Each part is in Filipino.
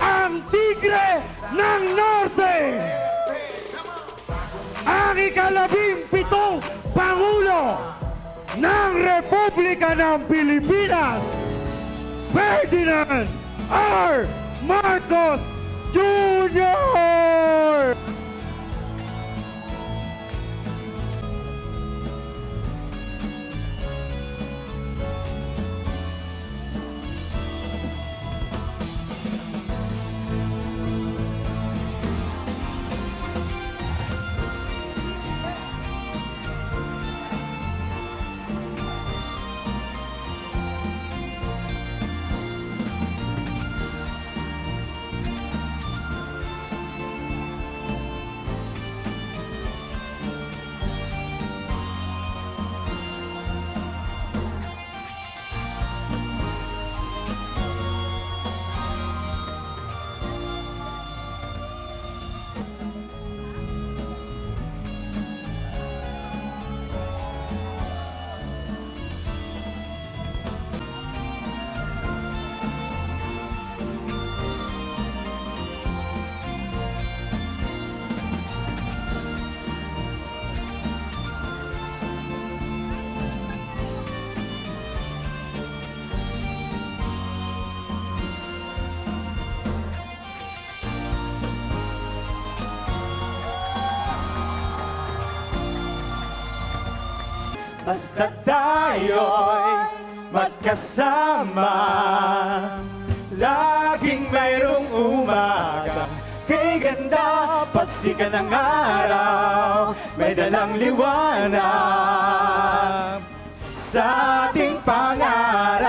ang Tigre ng Norte! Ang ikalabing pitong Pangulo ng Republika ng Pilipinas, Ferdinand R. Marcos Jr. Basta tayo'y magkasama. Laging mayroong umaga. Kay ganda pagsika ng araw. May dalang liwanag. Sa ating pangarap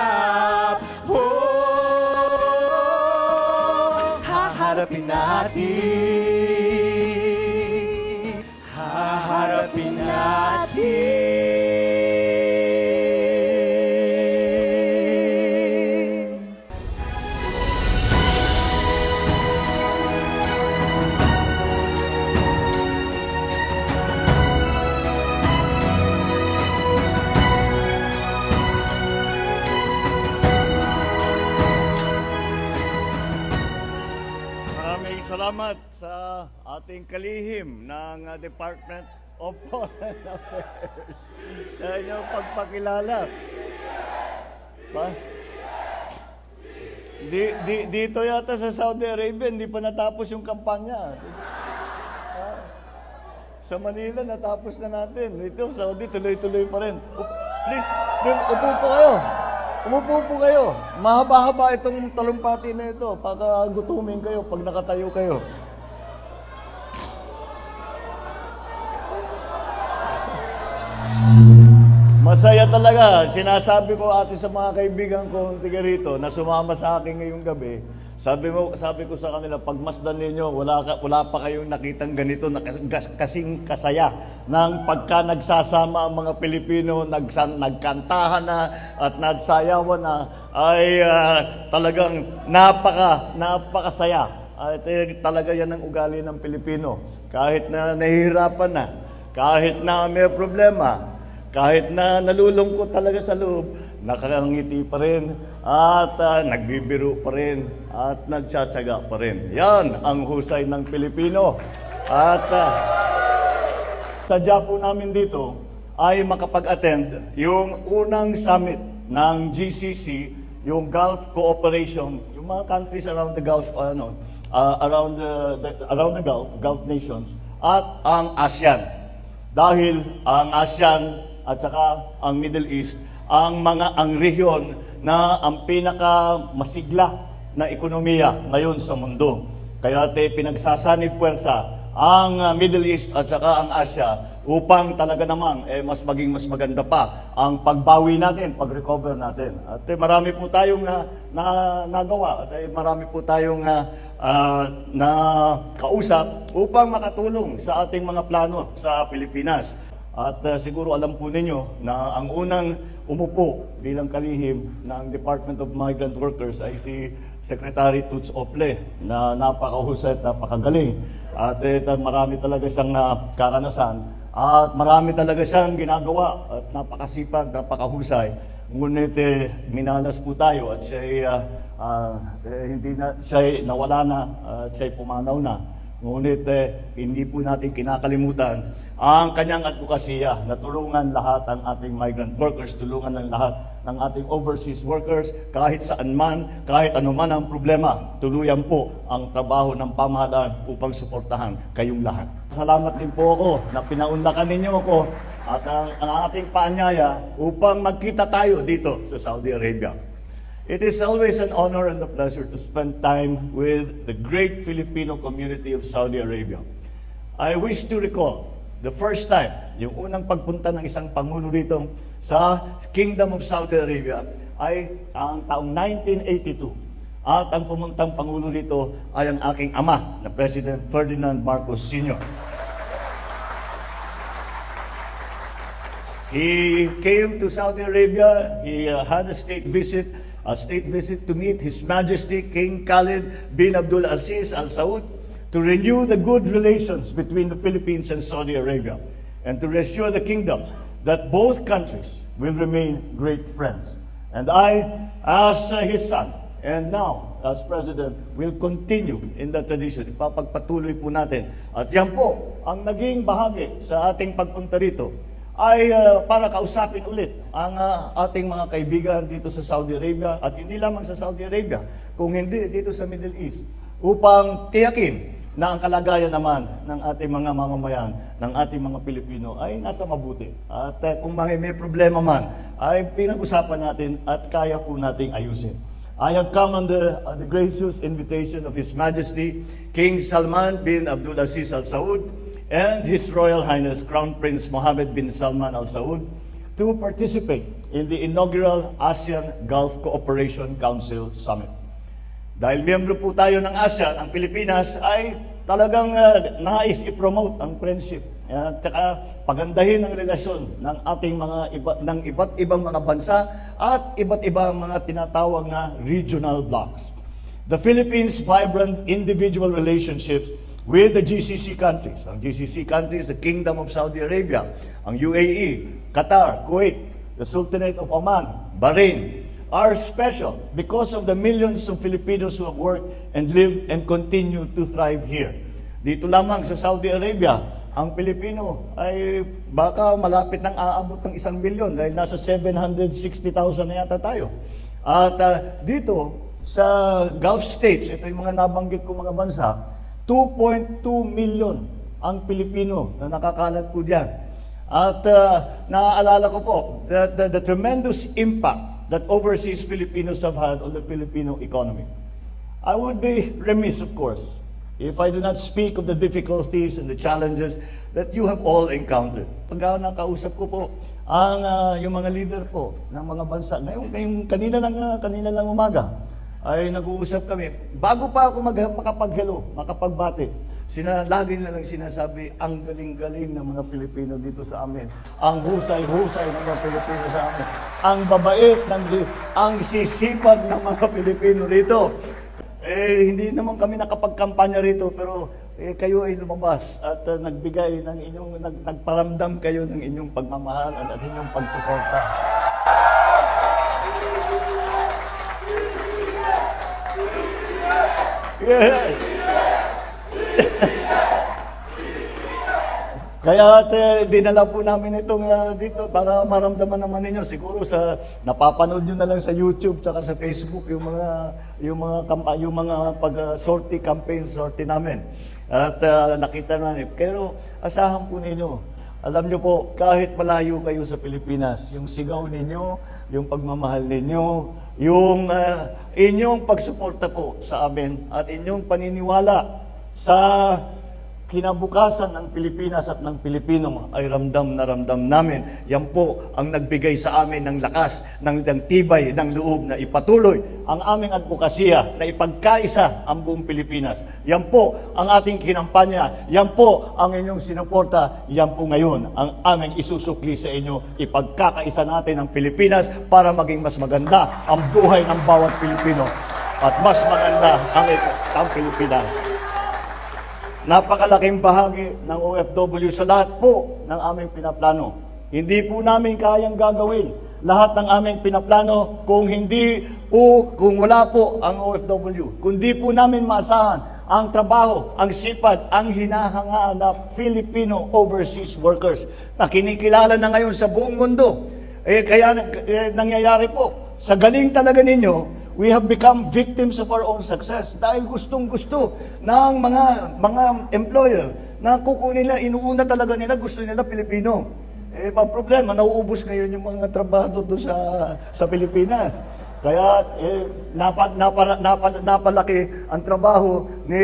ating kalihim ng uh, Department of Foreign Affairs sa inyong pagpakilala. Ba? Di, di, dito yata sa Saudi Arabia, hindi pa natapos yung kampanya. Ah, Sa Manila, natapos na natin. Dito, Saudi, tuloy-tuloy pa rin. Please, upo po kayo. Umupo po kayo. Mahaba-haba itong talumpati na ito. Para gutumin kayo pag nakatayo kayo. Masaya talaga. Sinasabi ko ate sa mga kaibigan ko tiga rito na sumama sa akin ngayong gabi. Sabi mo, sabi ko sa kanila, pagmasdan ninyo, wala, ka, wala pa kayong nakitang ganito na kas, kas- kasing kasaya ng pagka nagsasama ang mga Pilipino, nagsa, nagkantahan na at nagsayawan na, ay ah, talagang napaka, napakasaya. At eh, talaga yan ang ugali ng Pilipino. Kahit na nahihirapan na, kahit na may problema, kahit na nalulungkot talaga sa loob, nakangiti pa rin at ah, nagbibiro pa rin at nagtsatsaga pa rin. Yan ang husay ng Pilipino. At ah, sadya po namin dito ay makapag-attend yung unang summit ng GCC, yung Gulf Cooperation, yung mga countries around the Gulf, ano, ah, around the, the- around the Gulf, Gulf nations, at ang ASEAN. Dahil ang ASEAN at saka ang Middle East, ang mga ang rehiyon na ang pinaka masigla na ekonomiya ngayon sa mundo. Kaya te pinagsasanib puwersa ang uh, Middle East at saka ang Asia upang talaga namang eh, mas maging mas maganda pa ang pagbawi natin, pag-recover natin. At eh, marami po tayong na, na, nagawa at eh, marami po tayong na, ah, na kausap upang makatulong sa ating mga plano sa Pilipinas. At uh, siguro alam po ninyo na ang unang umupo bilang kalihim ng Department of Migrant Workers ay si Secretary Tuts Ople na napakahusay at napakagaling. At eh, marami talaga siyang uh, karanasan At marami talaga siyang ginagawa at napakasipag, napakahusay. Ngunit eh, minalas po tayo at siya hindi na siya nawala na at siya pumanaw na. Ngunit eh, hindi po natin kinakalimutan ang kanyang advokasya na tulungan lahat ang ating migrant workers, tulungan ng lahat ng ating overseas workers, kahit saan man, kahit anuman ang problema, tuluyan po ang trabaho ng pamahalaan upang suportahan kayong lahat. Salamat din po ako na pinaunlakan ninyo ako at ang, ang ating paanyaya upang magkita tayo dito sa Saudi Arabia. It is always an honor and a pleasure to spend time with the great Filipino community of Saudi Arabia. I wish to recall the first time, yung unang pagpunta ng isang pangulo dito sa Kingdom of Saudi Arabia ay ang taong 1982. At ang pumuntang pangulo dito ay ang aking ama na President Ferdinand Marcos Sr. He came to Saudi Arabia. He uh, had a state visit, a state visit to meet His Majesty King Khalid bin Abdul Aziz Al Saud to renew the good relations between the Philippines and Saudi Arabia and to reassure the kingdom that both countries will remain great friends. And I, as his son, and now as president, will continue in that tradition. Ipapagpatuloy po natin. At yan po ang naging bahagi sa ating pagpunta rito ay uh, para kausapin ulit ang uh, ating mga kaibigan dito sa Saudi Arabia at hindi lamang sa Saudi Arabia, kung hindi dito sa Middle East, upang tiyakin na ang kalagayan naman ng ating mga mamamayan, ng ating mga Pilipino ay nasa mabuti. At uh, kung may, may problema man, ay pinag-usapan natin at kaya po nating ayusin. I have come on the, on the gracious invitation of His Majesty King Salman bin Abdulaziz Al Saud and His Royal Highness Crown Prince Mohammed bin Salman Al Saud to participate in the inaugural ASEAN Gulf Cooperation Council Summit. Dahil miyembro po tayo ng ASEAN, ang Pilipinas ay talagang uh, nais i-promote ang friendship at saka pagandahin ang relasyon ng ating mga iba, ng iba't ibang mga bansa at iba't ibang mga tinatawag na regional blocs. The Philippines' vibrant individual relationships with the GCC countries. Ang GCC countries, the Kingdom of Saudi Arabia, ang UAE, Qatar, Kuwait, the Sultanate of Oman, Bahrain, are special because of the millions of Filipinos who have worked and lived and continue to thrive here. Dito lamang sa Saudi Arabia, ang Pilipino ay baka malapit ng aabot ng isang milyon dahil nasa 760,000 na yata tayo. At ah, dito sa Gulf States, ito yung mga nabanggit ko mga bansa, 2.2 million ang Pilipino na nakakalat po diyan. At uh, naaalala ko po that the, the tremendous impact that overseas Filipinos have had on the Filipino economy. I would be remiss, of course, if I do not speak of the difficulties and the challenges that you have all encountered. Pag nakausap ko po ang ah, yung mga leader po ng mga bansa, ngayon, ngayong kanina lang, ah, kanina lang umaga, ay nag-uusap kami. Bago pa ako mag makapag-hello, makapagbati, sina, lagi na lang sinasabi, ang galing-galing ng mga Pilipino dito sa amin. Ang husay-husay ng mga Pilipino sa amin. Ang babait, ng, ang sisipag ng mga Pilipino rito. Eh, hindi naman kami nakapagkampanya rito, pero eh, kayo ay lumabas at uh, nagbigay ng inyong, nag, nagparamdam kayo ng inyong pagmamahal at inyong pagsuporta. Kaya at dinala po namin itong ah, dito para maramdaman naman ninyo siguro sa napapanood niyo na lang sa YouTube tsaka sa Facebook yung mga yung mga kampa, yung mga pag ah, sortie campaign sortie namin. At ah, nakita namin pero asahan po ninyo alam niyo po, kahit malayo kayo sa Pilipinas, yung sigaw ninyo, yung pagmamahal ninyo, yung ah, inyong pagsuporta po sa amin at inyong paniniwala sa kinabukasan ng Pilipinas at ng Pilipino ay ramdam na ramdam namin. Yan po ang nagbigay sa amin ng lakas, ng, ng tibay, ng loob na ipatuloy ang aming advokasya na ipagkaisa ang buong Pilipinas. Yan po ang ating kinampanya. Yan po ang inyong sinuporta. Yan po ngayon ang aming isusukli sa inyo. Ipagkakaisa natin ang Pilipinas para maging mas maganda ang buhay ng bawat Pilipino at mas maganda ang, ang Pilipinas. Napakalaking bahagi ng OFW sa lahat po ng aming pinaplano. Hindi po namin kayang gagawin lahat ng aming pinaplano kung hindi po, kung wala po ang OFW. Kundi po namin maasahan ang trabaho, ang sipag, ang hinahangaan na Filipino overseas workers na kinikilala na ngayon sa buong mundo. Eh, kaya eh, nangyayari po, sa galing talaga ninyo, we have become victims of our own success dahil gustong-gusto ng mga mga employer na kukunin nila, inuuna talaga nila, gusto nila Pilipino. Eh, problema, nauubos ngayon yung mga trabaho doon sa, sa Pilipinas. Kaya eh, napa, napa, napa, napalaki ang trabaho ni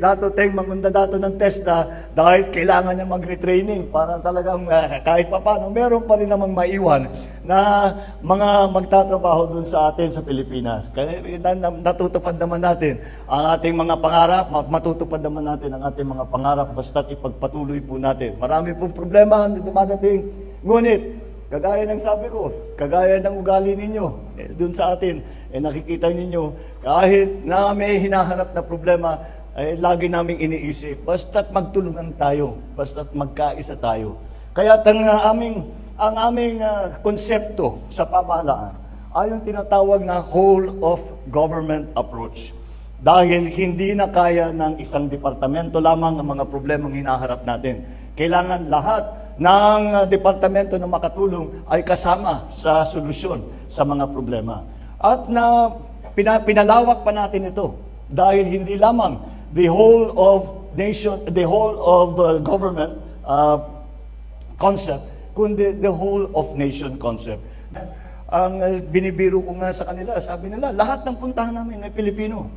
Dato Teng Mangunda Dato ng TESDA dahil kailangan niya mag-retraining para talagang eh, kahit pa paano meron pa rin namang maiwan na mga magtatrabaho doon sa atin sa Pilipinas. Kaya eh, na, na- natutupad naman natin ang ating mga pangarap, ma- matutupad naman natin ang ating mga pangarap basta't ipagpatuloy po natin. Marami pong problema na dumadating. Ngunit Kagaya ng sabi ko, kagaya ng ugali ninyo, eh, dun sa atin, eh, nakikita ninyo, kahit na may hinaharap na problema, eh, lagi naming iniisip, basta't magtulungan tayo, basta't magkaisa tayo. Kaya ang uh, aming, ang aming uh, konsepto sa pamahalaan ay yung tinatawag na whole of government approach. Dahil hindi na kaya ng isang departamento lamang ang mga problemang hinaharap natin. Kailangan lahat ng uh, departamento na makatulong ay kasama sa solusyon sa mga problema. At na pina, pinalawak pa natin ito dahil hindi lamang the whole of nation, the whole of uh, government uh, concept, kundi the whole of nation concept. Ang uh, binibiro ko nga sa kanila, sabi nila, lahat ng puntahan namin may Pilipino.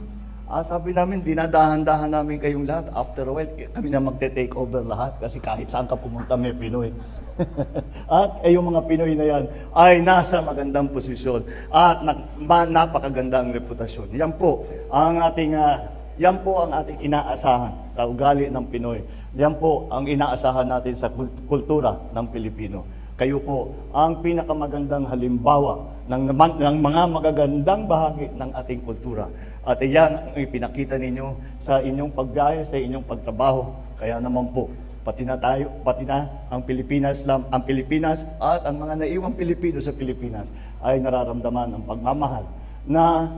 Ah, sabi namin, dinadahan-dahan namin kayong lahat. After a while, eh, kami na magte-take over lahat kasi kahit saan ka pumunta may Pinoy. at eh, yung mga Pinoy na yan ay nasa magandang posisyon at na, ma, napakagandang reputasyon. Yan po ang ating ah, yan po ang ating inaasahan sa ugali ng Pinoy. Yan po ang inaasahan natin sa kul- kultura ng Pilipino. Kayo po ang pinakamagandang halimbawa ng, ng mga magagandang bahagi ng ating kultura. At iyan ang ipinakita ninyo sa inyong pagbiyahe, sa inyong pagtrabaho. Kaya naman po, pati na tayo, pati na ang Pilipinas, lam- ang Pilipinas at ang mga naiwang Pilipino sa Pilipinas ay nararamdaman ang pagmamahal na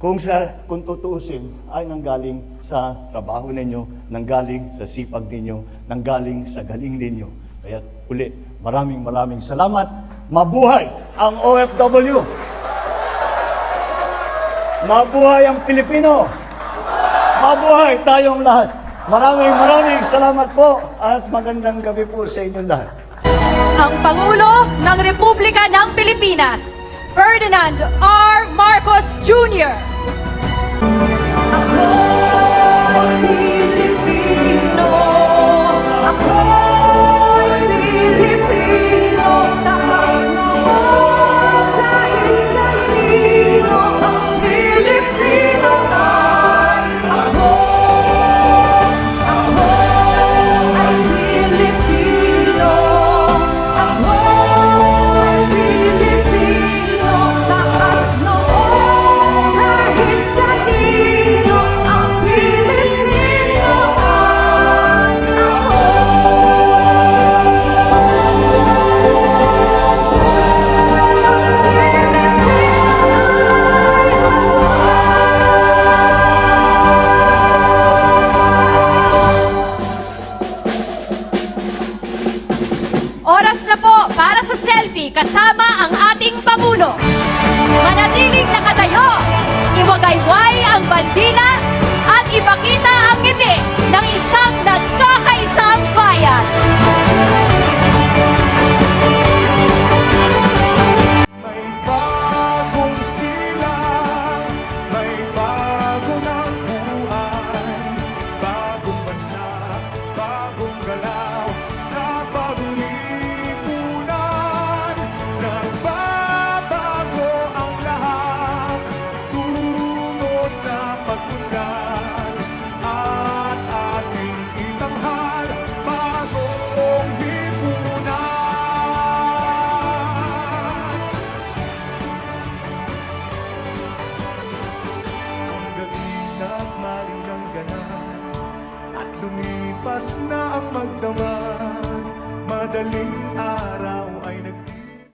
kung sa kung tutuusin ay nanggaling sa trabaho ninyo, nanggaling sa sipag ninyo, nanggaling sa galing ninyo. Kaya uli, maraming maraming salamat. Mabuhay ang OFW! Mabuhay ang Pilipino! Mabuhay tayong lahat! Maraming maraming salamat po at magandang gabi po sa inyong lahat. ang Pangulo ng Republika ng Pilipinas, Ferdinand R. Marcos Jr.